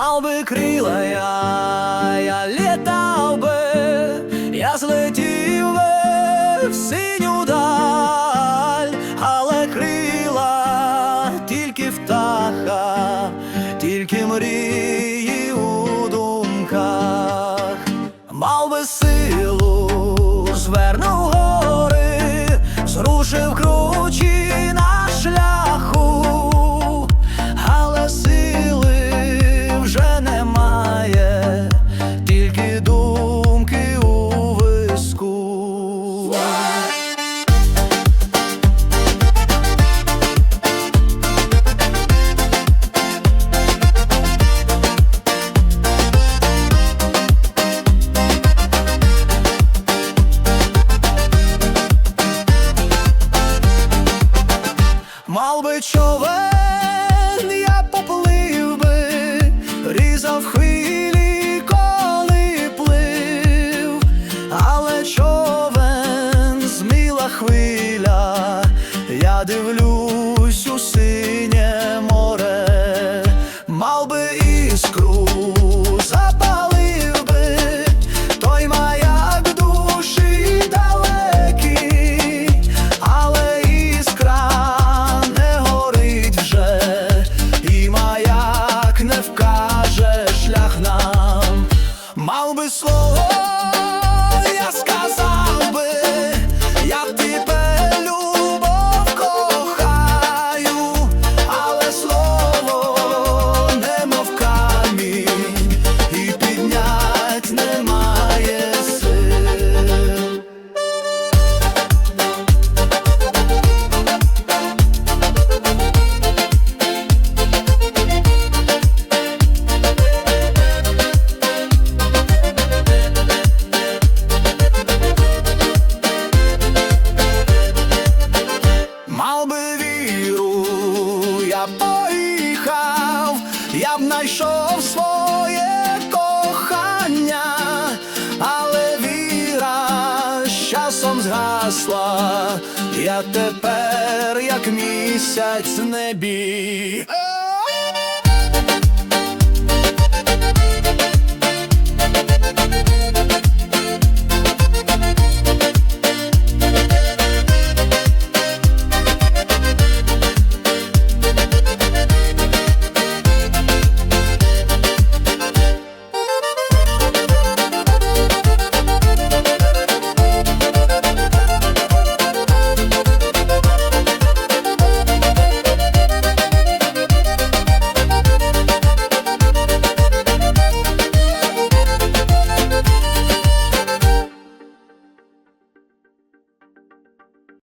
Мав би крила я, я літав би, я злетів би в синю даль, але крила тільки птаха, тільки мрії у думках, мав би силу, звернув гори, зрушив кручі Мав би човен, я поплив би, різав хвилі, коли плив, але човен зміла хвиля, я дивлюсь мав Мав би віру, я б поїхав, я б знайшов своє кохання, але віра з часом згасла, я тепер як місяць в небі.